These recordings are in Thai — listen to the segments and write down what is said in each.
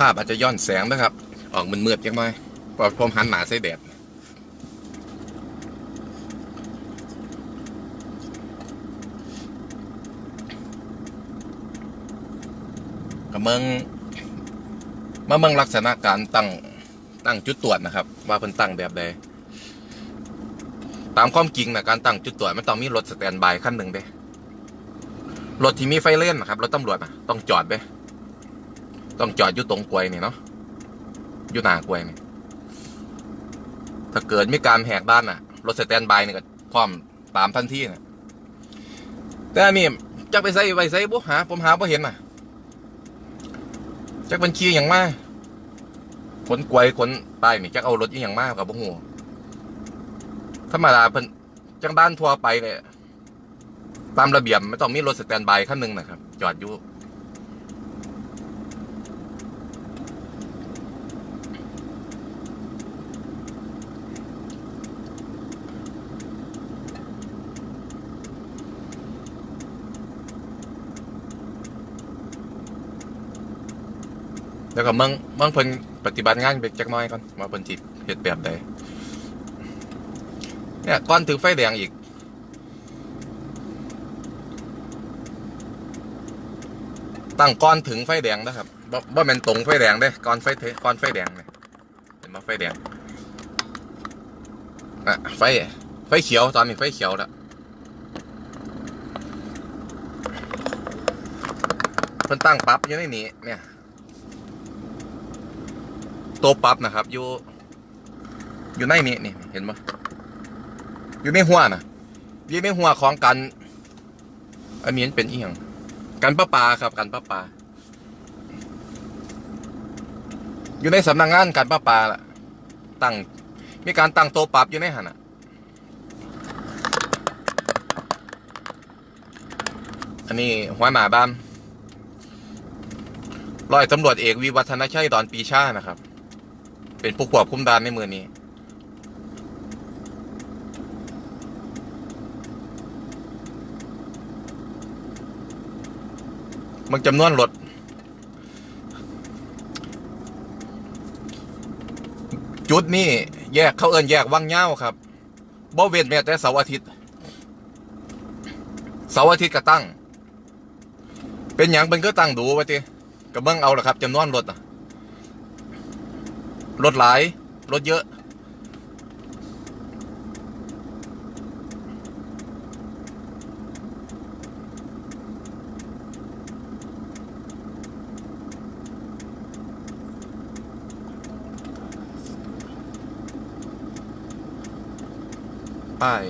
ภาพอาจจะย้อนแสงนะครับ ออกมืดๆจังหน่อพอผมหันหนาใส่แดดกับเมืองมาเมืองลักษณะการตั้งตั้งจุดตรวจนะครับ ว่าเพิ่นตั้งแบบใดตามความจริงนะการตั้งจุดตรวจมันต้องมีรถสแตนบายคันหนึ่งเด้รถที่มีไฟเล่นนะครับรถตำรวจนะต้องจอดเด้ ต้องจอดอยู่ตรงกลวยนี่เนาะอยู่หน้ากลวยนี่ถ้าเกิดมีการแหกด้านน่ะ รถสแตนบายนี่ก็พร้อมตามทันทีนะแต่นี่จักไปใส่ไปใส่บุหา ผมหาบ่เห็นน่ะจักบัญชีอย่างมากขนกลวยขนป้ายนี่จักเอารถอีหยังมากกับบ่ฮู้ธรรมดาเพิ่นจังด้านทั่วไปเนี่ยตามระเบียบไม่ต้องมีรถสแตนบายคันหนึ่งนะครับ จอดอยู่ แล้วก็เมืองเมืองเพิ่นปฏิบัติงานไปจักน้อยก่อนว่าเพิ่นสิเฮ็ดแบบใดเนี่ยก่อนถึงไฟแดงอีกตั้งก่อนถึงไฟแดงนะครับบ่บ่แม่นตรงไฟแดงเด้ก่อนไฟเทก่อนไฟแดงเนี่ยเห็นบ่ไฟแดงอะไฟไฟเขียวตอนนี้ไฟเขียวแล้วเพิ่นตั้งปรับอยู่ในนี้เนี่ย ตัวปรับนะครับ อยู่ อยู่ในนี้นี่เห็นปะอยู่ในหัวนะอยู่ในหัวของกัน อันนี้เป็นอีหยังกันประปาครับกันประปา อยู่ในสำนักงานการประปาล่ะ ตั้งมีการตั้งโต๊ะปรับอยู่ในหันอะอันนี้หัวหน้าบ้านร้อยตำรวจเอกวิวัฒนชัยดอนปีชานะครับ เป็นผู้ควบคุมด่านในมือนี้มันจำนวนรถจุดนี้แยกเข้าเอินแยกวังเง่าครับบ่เว้นแม้แต่เสาร์อาทิตย์เสาร์อาทิตย์ก็ตั้ง เป็นอย่างเป็นก็ตั้งดูไว้ทีก็เบิ่งเอาละครับจำนวนรถอะ รถหลาย รถเยอะ ป้าย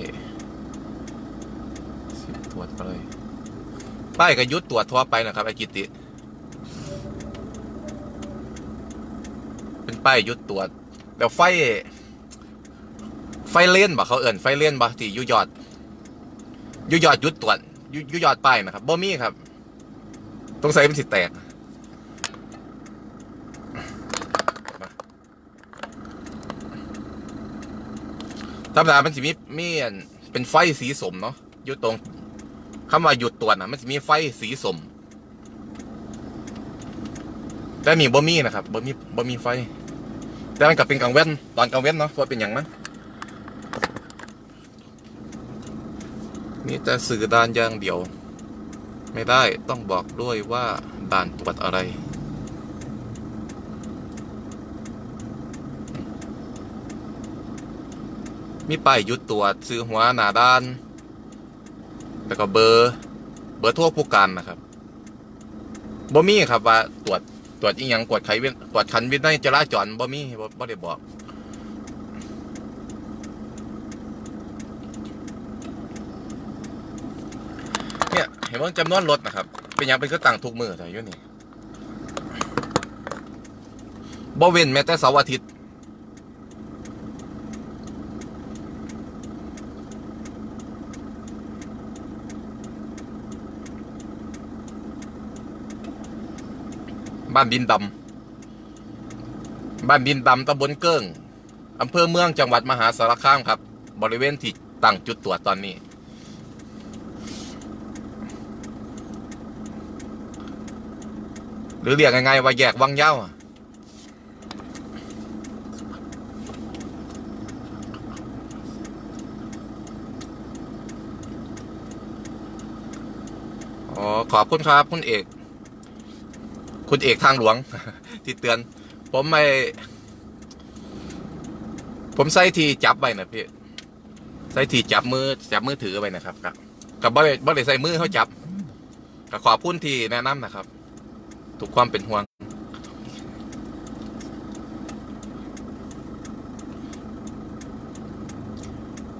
สิบตรวจไปเลย ป้ายก็ยุดตรวจทั่วไปนะครับไอ้กิติ เป้ายยุดตรวจแล้วไฟ ไฟเล่นบ่เขาเอิ่นไฟเล่นบ่ที่ยุยอด ยุยอดยุดตรวจยุยุยอดป้ายนะครับบ่มีครับต้องใส่เป็นสิแตกธรรมดามันสิมีมีอันเป็นไฟสีสมเนาะอยู่ตรงคำว่าหยุดตรวจนะมันจะมีไฟสีสมแต่นี่บ่มีนะครับบ่มีบ่มีไฟ แต่มันก็เป็นกลางเว้นตอนกลางเว้นเนาะว่าเป็นอย่างนั้นมีแต่สื่อด่านอย่างเดียว ไม่ได้ต้องบอกด้วยว่าด่านตรวจอะไรมีป้ายหยุดตรวจซื้อหัวหน้าด้าน แล้วก็เบอร์ เบอร์ทั่วผู้การนะครับบ่มีครับว่าตรวจ ตรวจอีหยังกวดไขเว้นตรวจขันวินัยจราจรบ่มีบ่บ่ได้บอกเนี่ยเห็นว่าจำนวนรถนะครับ เป็นยังเป็นคือต่างทุกมือแต่ยุ่นี่บ่เว้นแม้แต่เสาร์อาทิตย์ บ้านดินดำบ้านดินดำตำบลเกิ้งอำเภอเมืองจังหวัดมหาสารคามครับ บริเวณที่ตั้งจุดตรวจตอนนี้ หรือเรียกง่งยๆว่าแยกวังเย้าอ๋อขอบคุณครับ คุณเอก คุณเอกทางหลวงที่เตือน ผมไม่ ผมใส่ที่จับไว้นะพี่ใส่ที่จับมือจับมือถือไว้นะครับกับกับบ่ได้บ่ได้ใส่มือเขาจับก็ขอบคุณที่แนะนำนะครับทุกความเป็นห่วง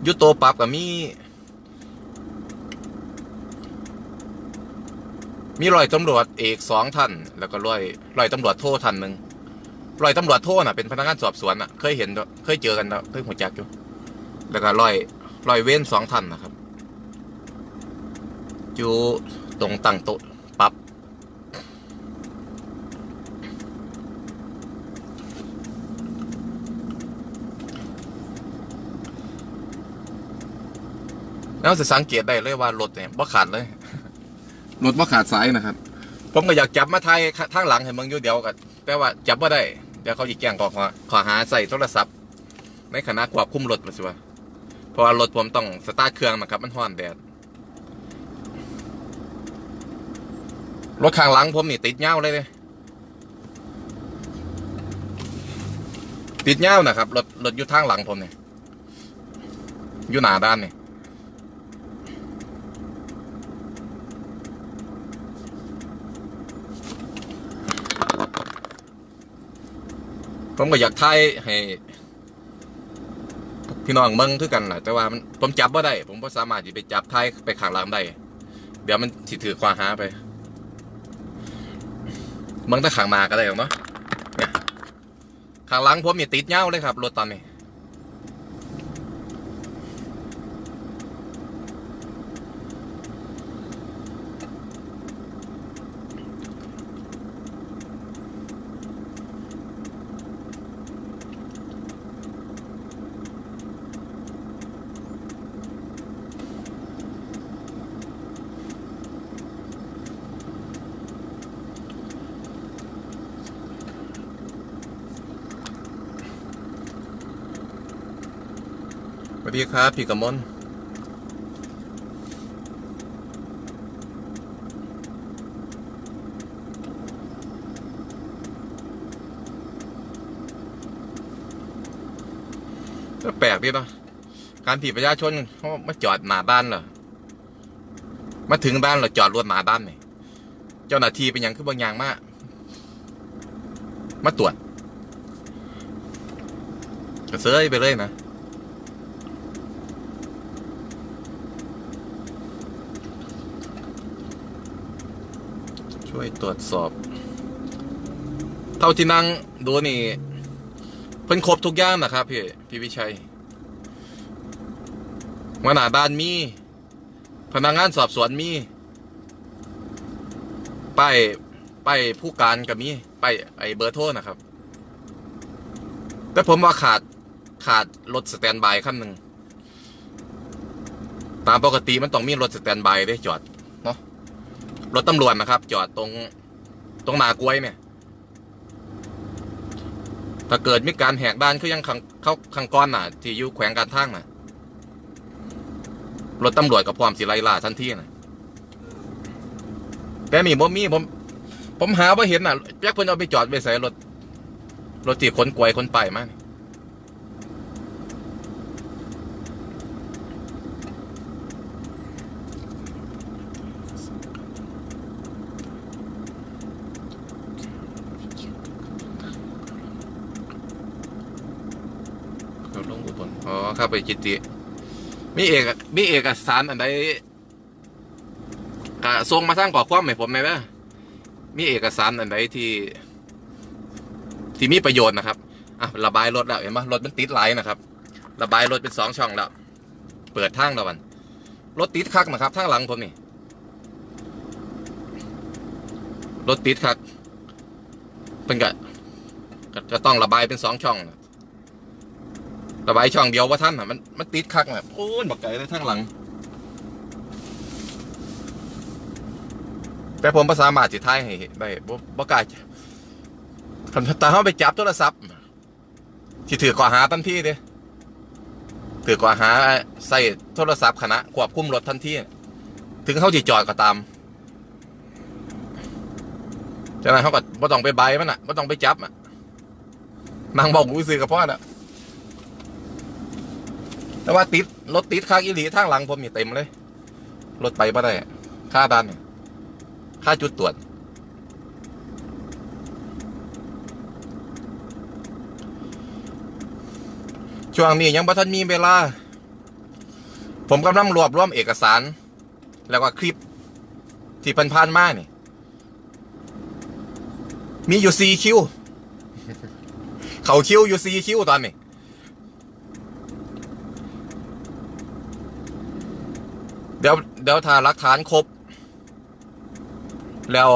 ยุโตปรับกับมี มีร้อยตำรวจเอกสองท่าน แล้วก็ร้อยร้อยตำรวจโทท่านหนึ่งร้อยตำรวจโทน่ะเป็นพนักงานสอบสวนอะเคยเห็นเคยเจอกันแล้วเคยหัวจักอยู่แล้วก็ร้อยร้อยเว้นสองท่านนะครับอยู่ตรงตั้งโต๊ะปับแล้วจะสังเกตได้เลยว่ารถเนี่ยบ่ขาดเลย รถบ่ขาดสายนะครับ ผมก็อยากจับมาไทยทางหลังให้มึงอยู่เดียวกันแต่ว่าจับว่าได้เดี๋ยวเขาอีกแกงก่อขอขอหาใส่โทรศัพท์ในขณะควบคุมรถมาสิวะเพราะว่ารถผมต้องสตาร์ทเครื่องนะครับ มันห้อนแดดรถข้างหลังผมนี่ติดเงาเลยเลยติดเงานะครับรถรถอยู่ทางหลังผมเนี่ยอยู่หนาด้านเนี่ย ผมก็อยากทายให้พี่น้องเมืองคือกันแหละแต่ว่ามันผมจับว่าได้ ผมก็สามารถที่ไปจับทายไปขังหลังได้ เดี๋ยวมันสิถือควาหาไปเมืองถ้าขังมาก็ได้หรอกเนาะขังหลังผมมีติดเงาเลยครับรถตอนนี้ วัสดีครับ พี่กมลก็แปลกดีเนาะการที่ประชาชนเขามาจอดหน้าด้านเหรอมาถึงด้านเหราจอดรถหน้าด้านนี่เจ้าหน้าที่เป็นอย่างคือบางอย่างมากมาตรวจก็เซยไปเลยนะ ช่ วยตรวจสอบ เท่าที่นั่งดูนี่เพิ่นครบทุกอย่างนะครับพี่พี่วิชัยมาหนาด้านมี พนักงานสอบสวนมีป้ายป้ายผู้การกับมีป้ายไอเบอร์โทรนะครับ แต่ผมว่าขาดขาดรถสแตนบายคันหนึ่งตามปกติมันต้องมีรถสแตนบายได้จอด รถตำรวจนะครับ จอดตรงตรงหนากล้วยเนี่ยถ้าเกิดมีการแหกด่านคือยังขังเข้าขังก้อนน่ะ ที่อยู่แขวงการทางน่ะรถตำรวจกับพร้อมสิไลล่าทันทีน่ะแต่นี่ผมมีผม ผมหาว่าเห็นน่ะแจ็คเพิ่นเอาไปจอดไปใส่รถรถที่ขนกล้วยขนไปมานี่เขาลงอุบลอ๋อเข้า ไปจิตติมีเอกมีเอกสารอันใดก็ส่งมาสร้างก่อความให้ผมหน่อยนะมีเอกสารอันใดที่ ที่มีประโยชน์นะครับอะระบายรถแล้วเห็นไหมรถมันติดไหลนะครับ ระบายรถเป็นสองช่องแล้ว เปิดทางแล้วมันรถติดคักนะครับทางหลังผมนี่รถติดคักเป็นกะก็ต้องระบายเป็นสองช่องนะ ระบายช่องเดียวว่าท่านอะมันมันติดคักแบบโอ้ยบักไก่เลยทางหลัง แต่ผมภาษามาจิตไทยให้ได้บ่บ่กล้าคันตาเขาไปจับโทรศัพท์ที่ถือก่อหาทันทีเด้ถือก่อหาใส่โทรศัพท์ขณะควบคุมรถทันทีถึงเขาจีจอดก็ตามจากนั้นเขาก็บ่ต้องไปใบมันอะบ่ต้องไปจับอะนางบอกกูซื้อกับพ่อน่ะ แต่ว่าติดรถติดค่ากิลีทางหลังผมนี่เต็มเลย รถไปบ่ได้ค่าดันค่าจุดตรวจ ช่วงนี้ยังบ่ทันมีเวลา ผมกำลังรวบรวมเอกสาร แล้วก็คลิปที่ผ่านๆมากนี่ มีอยู่สี่คิว เขาคิวอยู่สี่คิวตอนนี้ เดี๋ยวถ้าหลักฐานครบ แล้ว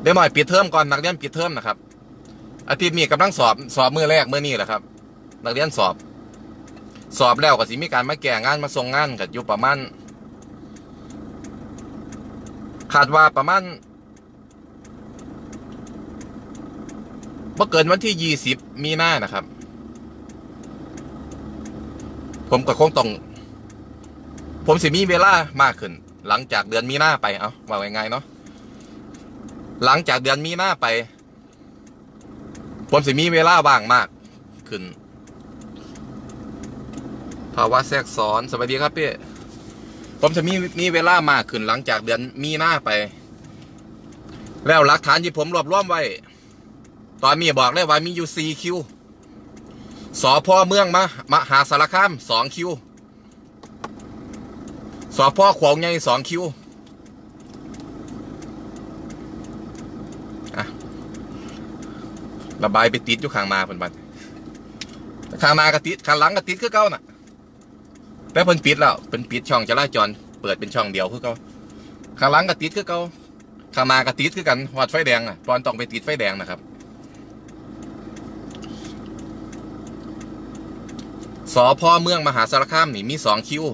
เดี๋ยวหน่อยปิดเทอมก่อนนักเรียนปิดเทอมนะครับ อาทิตย์นี้กำลังสอบสอบมือแรกมือนี้แหละครับ นักเรียนสอบ สอบแล้วก็สิมีการมาแก่งานมาส่งงานกันอยู่ประมาณคาดว่าประมาณบ่อเกินวันที่ยี่สิบมีหน้านะครับ ผมก็คงต้อง ผมสิมีเวลามากขึ้น หลังจากเดือนมีหน้าไปเอาว่าไงเนาะหลังจากเดือนมีหน้าไป ผมสิมีเวลาว่างมากขึ้นภาวะแทรกซ้อนสวัสดีครับพี่ผมจะมีมีเวลามากขึ้นหลังจากเดือนมีหน้าไป แล้วหลักฐานที่ผมรวบรวมไว้ ตอนนี้บอกเลยว่ามีอยู่สี่คิวสอพ่อเมืองมามหาสารคามสองคิว สอพ่อขวางใหญ่สองคิวอะระบายไปติดอยู่ข้างหน้าเพิ่นบัดข้างหน้าก็ติดข้างหลังก็ติดคือเก่าน่ะ แต่เพิ่นปิดแล้วเพิ่นปิดช่องจราจรเปิดเป็นช่องเดียวคือเก่าข้างหลังก็ติดคือเก่าข้างหน้าก็ติดคือกันวัดไฟแดงอะตอนต้องไปติดไฟแดงนะครับสอพอเมืองมหาสารคามนี่มีสองคิว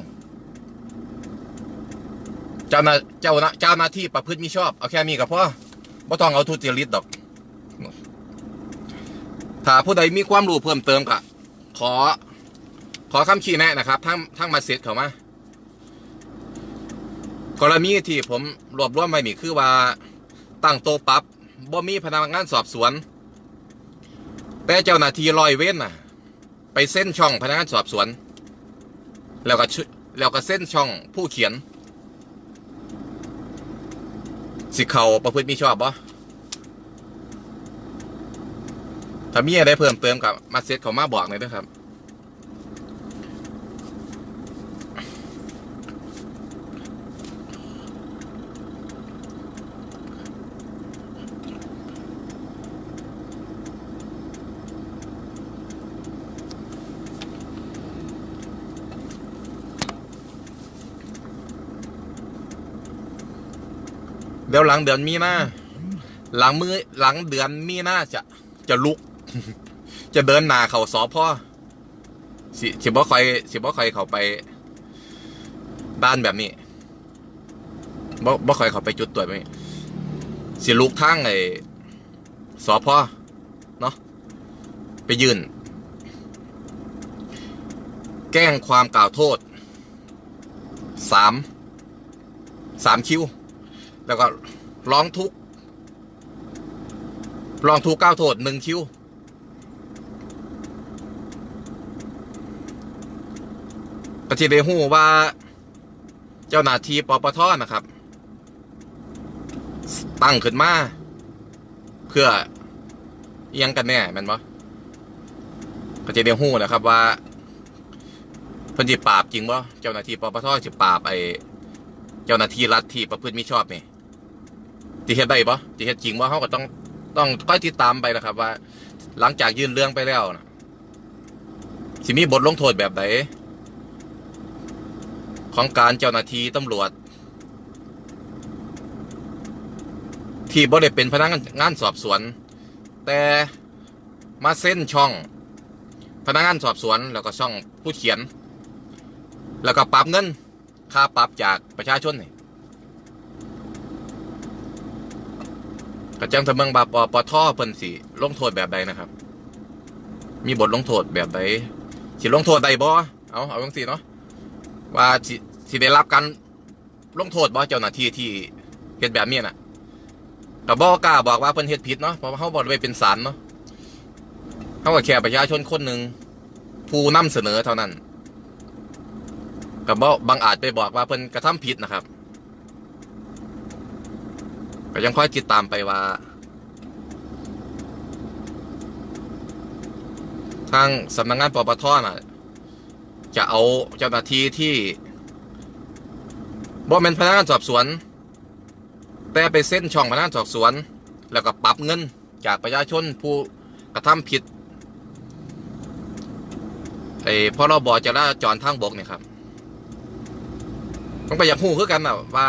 เจ้าหน้าเจ้าหน้าเจ้าหน้าที่ประพฤติมิชอบ เอาแค่นี้ก็พอบ่ต้องเอาทุจริตดอก ถ้าผู้ใดมีความรู้เพิ่มเติมก็ขอ ขอคำชี้แนะนะครับทั้งทั้งมาเสร็จเขามากรณีที่ผมรวบรวมไว้นี่คือว่าตั้งโตะปรับบ่มีพนักงานสอบสวน แต่เจ้าหน้าที่ลอยเว้นน่ะ ไปเส้นช่องพนักงานสอบสวน แล้วก็แล้วก็เส้นช่องผู้เขียน สิเขาประพฤติมิชอบบ่ถ้ามีอะไรเพิ่มเติมกับมาเซ็ตเขามาบอกหน่อยด้วยครับ ดี๋ยวหลังเดือนมีนาหลังมือหลังเดือนมีนาจะจะลุก จะเดินหนาเขาสอพ่อสิสิบ่คอยสิบ่คอยเขาไปด้านแบบนี้บ่บ่คอยเขาไปจุดตรวจแบบนี้สิลุกทางไอ้สอพ่อเนาะไปยืน แกล้งความกล่าวโทษสามสามคิว แล้วก็ร้องทุกร้องทุกข์ก้าวโทษหนึ่งคิวก็จะได้หูว่า เจ้าหน้าที่ปปทนะครับ ตั้งขึ้นมา เพื่อเอียงกันแน่มันบ่ก็จะได้หูนะครับว่าเพิ่นสิปราบจริงบ่เจ้าหน้าที่ปปทสิปราบไอเจ้าหน้าที่รัฐที่ประพฤติมิชอบนี่ ที่เฮ็ดได้บ่ที่เฮ็ดจริงบ่าเฮาก็ต้องต้องคอยติดตามไปนะครับ ว่า หลังจากยื่นเรื่องไปแล้วนะสิมีบทลงโทษแบบไหนของการเจ้าหน้าที่ตำรวจ ที่บ่ได้เป็นพนักงานสอบสวน แต่มาเส้นช่อง พนักงานสอบสวนแล้วก็ช่องผู้เขียน แล้วก็ปรับเงินค่าปรับจากประชาชนนี่ กระจังทะเมืองบาปอปอท่อเพิ่นสิลงโทษแบบใดนะครับ มีบทลงโทษแบบใดสิลงโทษใดบ่เอาเอาจังซี่เนาะว่าสิสิได้รับการลงโทษบ่เจ้าหน้าที่ที่เฮ็ดแบบนี้น่ะกับบอกล้าบอกว่าเพิ่นเฮ็ดผิดเนาะเพราะเขาบอกไปเป็นศาลเนาะเขาก็แค่ประชาชนคนหนึ่งผู้นำเสนอเท่านั้นกับบบางอาจไปบอกว่าเพิ่นกระทำผิดนะครับ ก็ยังค่อยติดตามไปว่า ทางสำนักงานปปทน่ะ จะเอาเจ้าหน้าที่ที่บ่เป็นพนักงานสอบสวน แต่ไปเส้นช่องพนักงานสอบสวน แล้วก็ปรับเงินจากประชาชนผู้กระทำผิดไอ้พรบจราจรทางบกเนี่ยครับต้องไปอยากหูคือกันนะว่า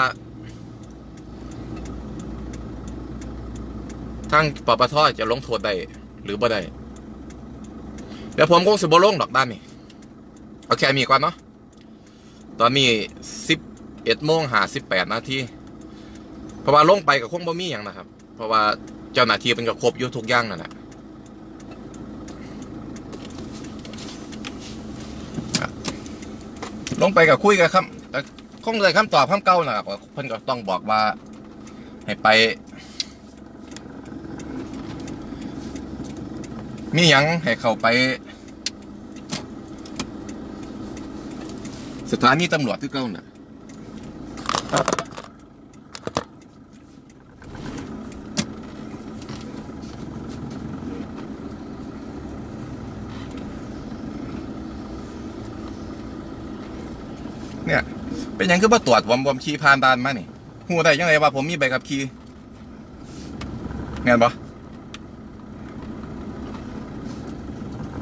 ทางปปทจะลงโทษได้หรือบ่ได้เดี๋ยวผมคงสิบ่ลงดอกด้านนี้เอาแค่มีก่อนเนาะตอนนี้สิบเอ็ดโมงหาสิบแปดนาทีเพราะว่าลงไปกับคงบ่มีอย่างนะครับ เพราะว่าเจ้าหน้าที่เป็นกับครบอยู่ทุกอย่างนั่นแหละลงไปกับคุยกันครับแต่คงเลยคำตอบคำเก่านะครับเพิ่นก็ต้องบอกว่า ให้ไป มียังให้เข้าไป สถานีตำรวจที่เก้าน่ะเนี่ย เป็นยังคือมาตรวจผมผมขี่ผ่านด่านมานี่หูได้ยังไงว่าผมมีใบขับขี่เงี้ยปะ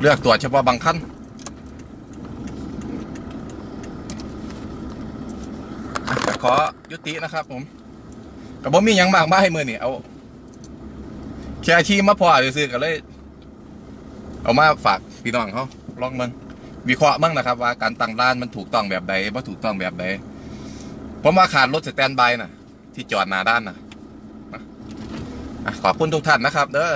เลือกตรวจเฉพาะบางขั้นขอยุตินะครับผมกับผมมียังมากมาให้มือนี่เอาแค่ที่มาพอซื้อกันเลย เอามาฝากพี่น้องเขาลองมันวิเคราะห์มั่งนะครับ ว่าการตั้งร้านมันถูกต้องแบบใดว่าถูกต้องแบบใดผมว่าขาดรถสแตนบายน่ะที่จอดหน้าด้านน่ะอะอะขอบคุณทุกท่านนะครับ เด้อ